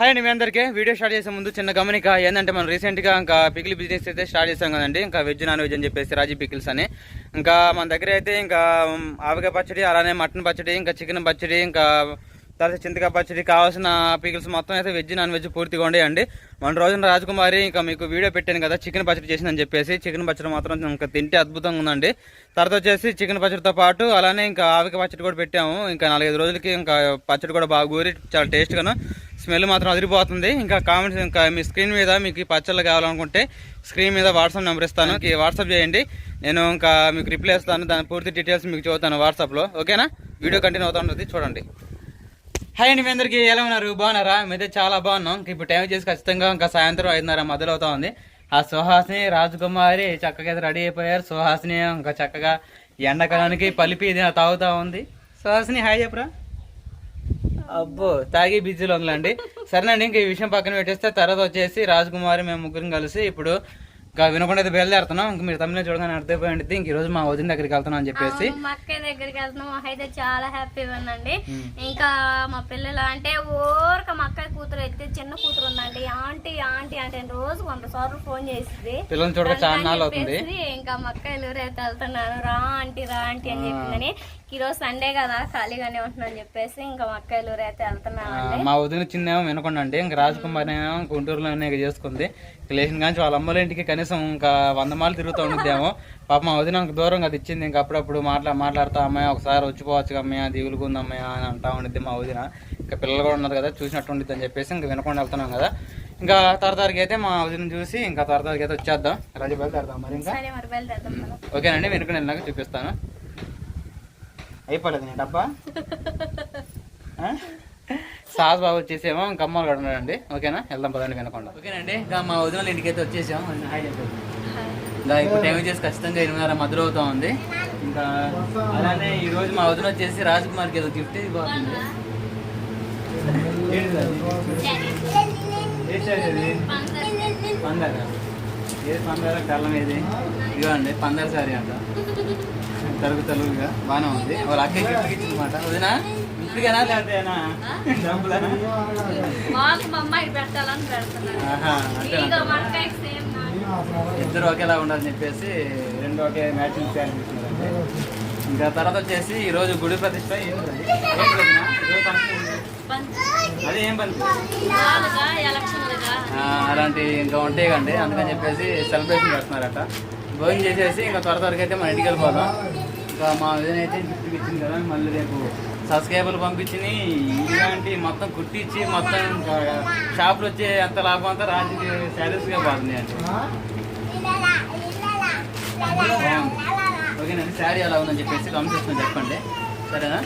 Hi అండి మీ అందరికీ. Video start చేసే ముందు చిన్న గమనిక ఏంటంటే మనం రీసెంట్గా ఇంకా పికిల్ బిజినెస్ అయితే స్టార్ట్ చేసాం కదండి. ఇంకా వెజ్ నాన్ వెజ్ అని చెప్పేసి రాజీ పికిల్స్ అని. ఇంకా మన దగ్గర అయితే ఇంకా ఆవిగా ఆవకాయ పచ్చడి అలానే మటన్ పచ్చడి ఇంకా చికెన్ పచ్చడి ఇంకా తర్వాత చింతకాయ పచ్చడి కావాల్సిన పీకిల్స్ మొత్తం అయితే వెజ్ నాన్ వెజ్ పూర్తిగా ఉండేయండి మన రోజున రాజకుమారి ఇంకా మీకు వీడియో పెట్టాను కదా చికెన్ పచ్చడి చేసిందని చెప్పేసి చికెన్ పచ్చడి మాత్రం ఇంకా తింటే అద్భుతంగా ఉందండి. తర్వాత వచ్చేసి చికెన్ పచ్చడితో పాటు అలానే ఇంకా ఆవిక పచ్చడి కూడా పెట్టాము. ఇంకా నాలుగైదు రోజులకి ఇంకా పచ్చడి కూడా బాగా ఊరి చాలా టేస్ట్గాను స్మెల్ మాత్రం అదిరిపోతుంది. ఇంకా కామెంట్స్ ఇంకా మీ స్క్రీన్ మీద మీకు పచ్చళ్ళు కావాలనుకుంటే స్క్రీన్ మీద వాట్సాప్ నెంబర్ ఇస్తాను. వాట్సాప్ చేయండి. నేను ఇంకా మీకు రిప్లై ఇస్తాను. దాని పూర్తి డీటెయిల్స్ మీకు చూస్తాను వాట్సాప్లో. ఓకేనా? వీడియో కంటిన్యూ అవుతా ఉంటుంది. చూడండి. హాయ్ అండి మీ అందరికీ ఎలా ఉన్నారు? బాగున్నారా? మీదే చాలా బాగున్నాం. ఇంక ఇప్పుడు టైం చేసి ఖచ్చితంగా ఇంకా సాయంత్రం ఐదున్నర మొదలవుతా ఉంది. ఆ సుహాసిని రాజకుమారి చక్కగా రెడీ అయిపోయారు. సుహాసిని ఇంకా చక్కగా ఎండాకాలానికి పలిపి ఇది తాగుతా ఉంది. సుహాసిని హాయ్ చెప్పరా? అబ్బో తాగి బిజీలో ఉందండి సరేనండి ఇంక ఈ విషయం పక్కన పెట్టేస్తే తర్వాత వచ్చేసి రాజకుమారి మేము ముగ్గురం కలిసి ఇప్పుడు ఇంకా వినకుండా అయితే బయలుదేరుతున్నాం. ఇంక మీరు తమిళ చూడగానే అర్థమైపోయింది. ఇంక ఈ రోజు మా వదిన దగ్గరికి వెళ్తున్నాం అని చెప్పేసి. మా అక్కయ్య దగ్గరికి వెళ్తున్నాం. అయితే చాలా హ్యాపీగా ఉందండి. ఇంకా మా పిల్లలు అంటే ఊరక మా అక్కయ్య కూతురు అయితే చిన్న కూతురు ఉందండి. ఆంటీ ఆంటీ అంటే రోజు వంద సార్లు ఫోన్ చేసింది పిల్లల్ని చూడక చాలా అవుతుంది. ఇంకా మా అక్కయ్యలు రేపు వెళ్తున్నాను. రా ఆంటీ రా ఆంటీ అని చెప్పిందని ఈరోజు సండే కదా ఖాళీగానే ఉంటున్నాను చెప్పేసి ఇంకా మా అక్కయ్యలు రేపు వెళ్తున్నాను మా వదిన చిన్నేమో వినకుండా అండి ఇంకా రాజకుమారి ఏమో గుంటూరులోనే చేసుకుంది. లేచిన కానీ వాళ్ళ అమ్మల ఇంటికి కనీసం ఇంకా వంద మాలు తిరుగుతూ ఉండిద్దేమో. పాప మా వదిన దూరంగా అది ఇచ్చింది ఇంకా అప్పుడప్పుడు మాట్లా మాట్లాడుతా అమ్మాయి ఒకసారి వచ్చిపోవచ్చు అమ్మాయి దిగులుకుంది అమ్మాయి అని అంటా ఉండిద్ది మా వదిన. ఇంకా పిల్లలు కూడా ఉన్నారు కదా చూసినట్టు ఉండిద్ది అని చెప్పేసి ఇంకా వినకుండా వెళ్తున్నాం కదా. ఇంకా తరతరికి అయితే మా వదిన చూసి ఇంకా తరతరికి అయితే వచ్చేద్దాం. రాజు బయలుదేరదాం మరి ఇంకా. ఓకేనండి వెనుక వెళ్ళినాక చూపిస్తాను. అయిపోలేదు నీ డబ్బా? సాస్ బాబు వచ్చేసేమో ఇంకా అమ్మ కూడా ఉన్నాడండి ఓకేనా? వెళ్దాం పదండి వినకుండా. ఓకేనండి. ఇంకా మా వదిన ఇంటికి అయితే వచ్చేసాం. వదిన, హాయ్ చెప్పండి. ఇంకా ఇప్పుడు టైం వచ్చేసి ఖచ్చితంగా ఎనిమిదిన్నర మధ్యలో అవుతా ఉంది. ఇంకా అలానే ఈ రోజు మా వదిన వచ్చేసి రాజకుమార్కి ఏదో గిఫ్ట్ ఇవ్వబోతుంది? పందర? ఏది పందర? కళ్ళం ఏది ఇదిగోండి పందర సారీ అంట. తరుగు తలుగుగా బాగానే ఉంది. వాళ్ళ ఇచ్చింది అనమాట వదినా ఇప్పటికైనా? లేకపోతేనా. ఇద్దరు ఒకేలా ఉండాలని చెప్పేసి రెండు ఒకే మ్యాచింగ్ ప్లాన్ ఇంకా తర్వాత వచ్చేసి ఈ రోజు గుడి ప్రతిష్ట అది? ఈరోజు ఏం పని. నాలుగా ఎలక్షన్లుగా. ఆ, అలాంటి ఇంకా ఉంటాయి కండి అందుకని చెప్పేసి సెలబ్రేషన్ చేస్తున్నారట. భోజనం చేసేసి ఇంకా త్వర త్వరగా అయితే మన ఇంటికి వెళ్ళిపోదాం. ఇంకా మా ఏదైతే గిఫ్ట్ ఇచ్చింది కదా మళ్ళీ రేపు సబ్స్క్రైబర్లు పంపించి ఇలాంటి మొత్తం కుట్టించి మొత్తం ఇంకా షాపులు వచ్చే అంత లాభం అంతా రాజు శారీస్గా పోతుంది అండి ఓకేనండి శారీ ఎలా ఉందని చెప్పేసి కామెంట్ చెప్పండి. సరేనా?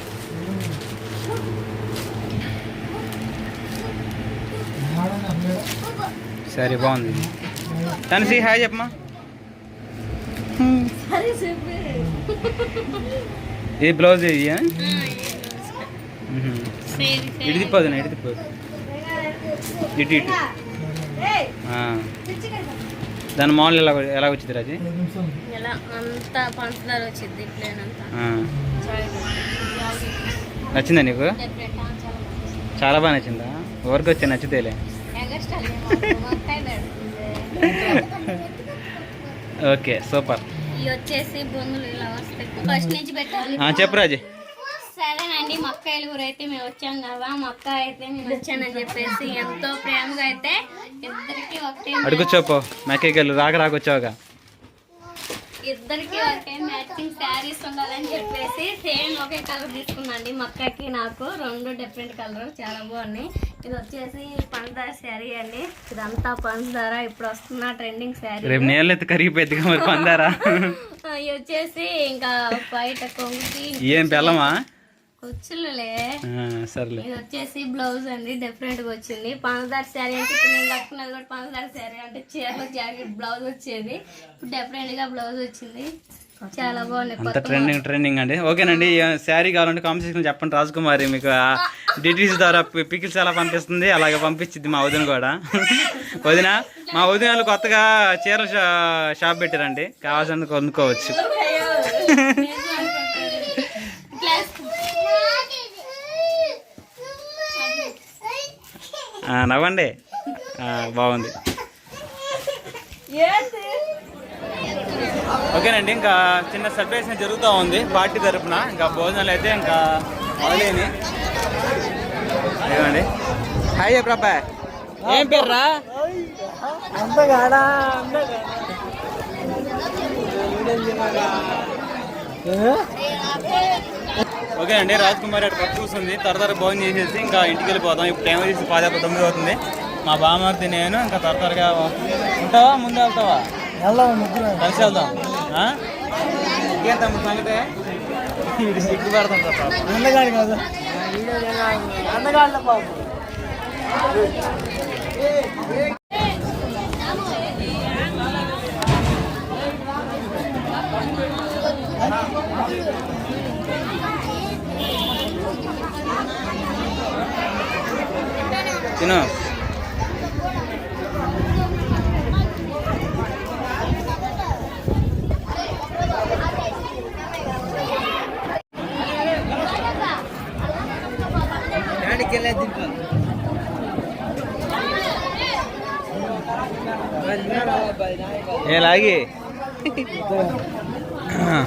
సరే బాగుంది. తనసి హాయ్ చెప్పమ్మా. సరే ఇది బ్లౌజ్ ఇది ఇటు తిప్పదు ఇటు తిప్పదు. ఇటు ఇటు. దాని మామూలు ఎలా ఎలా వచ్చింది రాజీ. నచ్చిందా నీకు? చాలా బాగా నచ్చిందా? ఎవరికి వచ్చి నచ్చితేలే. Okay super. ఇవి వచ్చేసి బొంగులు ఇలా వస్తాయి. ఫస్ట్ నుంచి పెట్టాలి. చెప్పు రాజీ. సరేనండి మక్కాయలు కూడా అయితే మేము వచ్చాం కదా మక్క అయితే నేను వచ్చానని చెప్పేసి ఎంతో ప్రేమగా అయితే ఇద్దరికి ఒకటే అడుగుచ్చోపో మెక్కగలు రాక రాకొచ్చావుగా ఇద్దరికి ఒకే మ్యాచింగ్ శారీస్ ఉండాలని చెప్పేసి సేమ్ ఒకే కలర్ తీసుకున్నాండి మక్కకి నాకు రెండు డిఫరెంట్ కలర్ చాలా బాగున్నాయి. ఇది వచ్చేసి పంచదార శారీ అండి. ఇదంతా పంచదార ఇప్పుడు వస్తున్న ట్రెండింగ్ శారీ రేపు మరి పందారా ఇవి వచ్చేసి ఇంకా బయట కొంగుకి ఏం బెల్లమా సర్లే. ఇది వచ్చేసి బ్లౌజ్ అండి డిఫరెంట్గా వచ్చింది. శారీ అంటే ఇప్పుడు నేను కట్టుకున్నది కూడా శారీ అంటే చీర జాకెట్ బ్లౌజ్ వచ్చేది. ఇప్పుడు డిఫరెంట్గా బ్లౌజ్ వచ్చింది. చాలా కొత్త ట్రెండింగ్ ట్రెండింగ్ అండి. ఓకేనండి శారీ కావాలంటే కాంపిటీషన్ చెప్పండి. రాజకుమారి మీకు డిటీస్ ద్వారా పికిల్స్ ఎలా పంపిస్తుంది. అలాగే పంపించింది మా వదిన కూడా. వదిన మా వదిన వాళ్ళు కొత్తగా చీరల షా- షాప్ పెట్టారండి. కావాల్సిన కొనుక్కోవచ్చు నవ్వండి. బాగుంది. ఓకేనండి ఇంకా చిన్న సర్ప్రైజ్ జరుగుతూ ఉంది పార్టీ తరపున. ఇంకా భోజనాలు అయితే ఇంకా మొదలైనవి అయ్యండి హాయ్ చెప్పరా ఏం పేర్రా? ఓకే అండి రాజ్ కుమార్ అటు కూర్చుంది. త్వర త్వర భోజనం చేసేసి ఇంకా ఇంటికి వెళ్ళిపోతాం ఇప్పుడు టైం వచ్చేసి పాదాపు తొమ్మిది అవుతుంది. మా బామ్మర్ది నేను ఇంకా త్వర త్వరగా ఉంటావా? ముందు వెళ్తావా? కలిసి వెళ్దాం? ఇంకేం తమ్ముడు సంగతే? ఇది సిగ్గు పెడతాం తప్ప తిను ತಿನ್ನು. ಏನಾಗಿ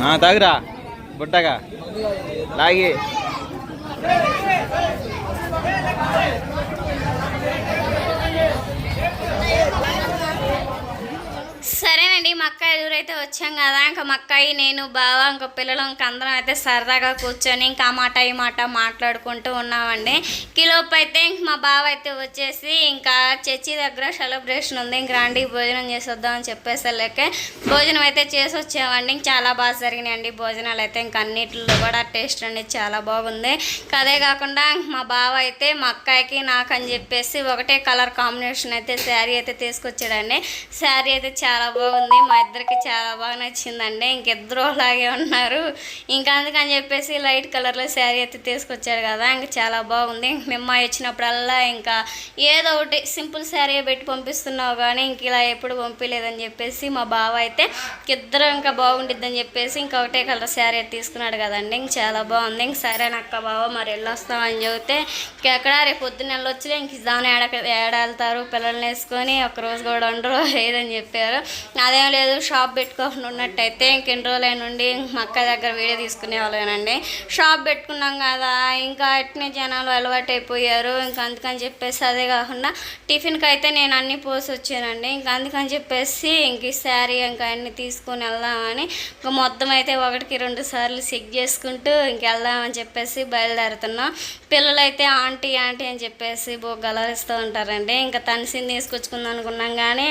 ಹಾ ತಾಗ್ರ ಬಟ್ಟಾಗ. ಲಾಗಿ సరేనండి మా అక్క ఎదురైతే వచ్చాం కదా ఇంకా మా అక్కయ్య నేను బావ ఇంకా పిల్లలు ఇంకా అందరం అయితే సరదాగా కూర్చొని ఇంకా ఆ మాట ఈ మాట మాట్లాడుకుంటూ ఉన్నామండి. కిలోపు అయితే ఇంక మా బావ అయితే వచ్చేసి ఇంకా చర్చి దగ్గర సెలబ్రేషన్ ఉంది. ఇంక రండి భోజనం చేసి వద్దామని చెప్పేసరికి భోజనం అయితే చేసి వచ్చామండి ఇంక చాలా బాగా జరిగినాయండి భోజనాలు అయితే. ఇంక అన్నిటిలో కూడా టేస్ట్ అనేది చాలా బాగుంది. అదే కాకుండా మా బావ అయితే మా అక్కయ్యకి నాకు అని చెప్పేసి ఒకటే కలర్ కాంబినేషన్ అయితే శారీ అయితే తీసుకొచ్చాడండి. శారీ అయితే చాలా బాగుంది మా ఇద్దరికి చాలా బాగా నచ్చిందండి. ఇంకిద్దరు అలాగే ఉన్నారు. ఇంకా అందుకని చెప్పేసి లైట్ కలర్లో శారీ అయితే తీసుకొచ్చారు కదా. ఇంకా చాలా బాగుంది. మిమ్మాయి వచ్చినప్పుడల్లా ఇంకా ఏదో ఒకటి సింపుల్ శారీ పెట్టి పంపిస్తున్నావు కానీ ఇంక ఇలా ఎప్పుడు పంపించలేదని చెప్పేసి మా బావ అయితే ఇద్దరు ఇంకా బాగుండిద్దని చెప్పేసి ఇంకా ఒకటే కలర్ శారీ అయితే తీసుకున్నాడు కదండి. ఇంక చాలా బాగుంది. ఇంక సరే అక్క బావ మరి వెళ్ళొస్తామని చెబితే ఇంకెక్కడ రేపు పొద్దున్న వచ్చి ఇంక ఇద్దామని ఏడ ఏడాళ్తారు. పిల్లల్ని వేసుకొని ఒక రోజు కూడా ఉండరు. లేదని చెప్పారు. అదేం లేదు షాప్ పెట్టుకోకుండా ఉన్నట్టయితే ఇంకెన్ని రోజుల నుండి మా అక్క దగ్గర వీడియో తీసుకునే వాళ్ళేనండి షాప్ పెట్టుకున్నాం కదా ఇంకా అట్నే జనాలు అలవాటు అయిపోయారు ఇంకా అందుకని చెప్పేసి అదే కాకుండా టిఫిన్కి అయితే నేను అన్ని పోసి వచ్చానండి ఇంకా అందుకని చెప్పేసి ఇంక ఈ శారీ ఇంకా అన్నీ తీసుకొని వెళ్దామని ఇంకా మొత్తం అయితే ఒకటికి రెండు సార్లు చెక్ చేసుకుంటూ ఇంకెళ్దామని చెప్పేసి బయలుదేరుతున్నాం. పిల్లలైతే ఆంటీ ఆంటీ అని చెప్పేసి బో గలరిస్తూ ఉంటారండి. ఇంకా తనిసింది తీసుకొచ్చుకుందాం అనుకున్నాం కానీ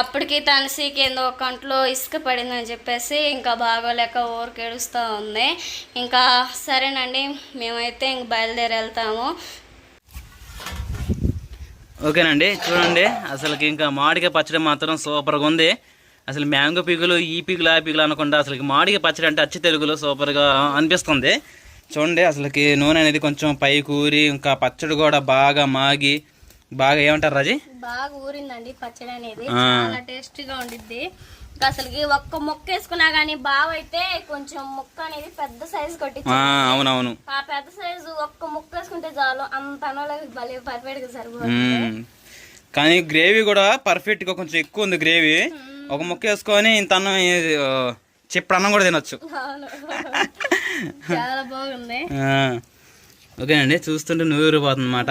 అప్పటికి తనసికి ఏందో ఒక కంట్లో ఇసుక పడిందని చెప్పేసి ఇంకా బాగోలేక ఊరికేడుస్తూ ఉంది. ఇంకా సరేనండి మేమైతే ఇంక బయలుదేరి వెళ్తాము. ఓకేనండి చూడండి అసలుకి ఇంకా మామిడికాయ పచ్చడి మాత్రం సూపర్గా ఉంది. అసలు మ్యాంగో పీకులు ఈ పీకులు ఆ పీకులు అనకుండా అసలు మామిడికాయ పచ్చడి అంటే అచ్చి తెలుగులో సూపర్గా అనిపిస్తుంది. చూడండి అసలుకి నూనె అనేది కొంచెం పై కూరి ఇంకా పచ్చడి కూడా బాగా మాగి బాగా ఏమంటారు రాజీ? బాగా ఊరిందండి పచ్చడి అనేది. చాలా టేస్టీగా ఉండిద్ది. అసలుకి ఒక్క మొక్క వేసుకున్నా కానీ బావ అయితే కొంచెం ముక్క అనేది పెద్ద సైజు కొట్టి అవునవును. ఆ పెద్ద సైజు ఒక్క ముక్క వేసుకుంటే చాలు. అంత భలే పర్ఫెక్ట్గా సరిపోతుంది. కానీ గ్రేవీ కూడా పర్ఫెక్ట్గా కొంచెం ఎక్కువ ఉంది గ్రేవీ. ఒక ముక్క వేసుకొని ఇంత అన్నం చిప్పుడు అన్నం కూడా తినొచ్చు. చాలా బాగుంది. ఓకేనండి చూస్తుంటే నూరిపోతుంది అనమాట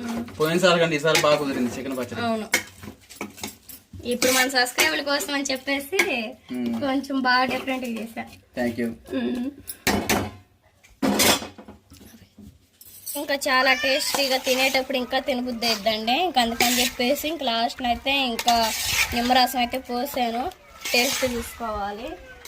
పోయినసారి కంటే ఈసారి బాగా కుదిరింది చికెన్ పచ్చడి. అవును. ఇప్పుడు మన సబ్స్క్రైబర్ కోసం అని చెప్పేసి కొంచెం బాగా డిఫరెంట్ చేశా. థ్యాంక్ యూ ఇంకా చాలా టేస్టీగా తినేటప్పుడు ఇంకా తినబుద్ధి అయిద్దండి ఇంకా అందుకని చెప్పేసి ఇంకా లాస్ట్ అయితే ఇంకా నిమ్మరసం అయితే పోసాను. టేస్ట్ చూసుకోవాలి.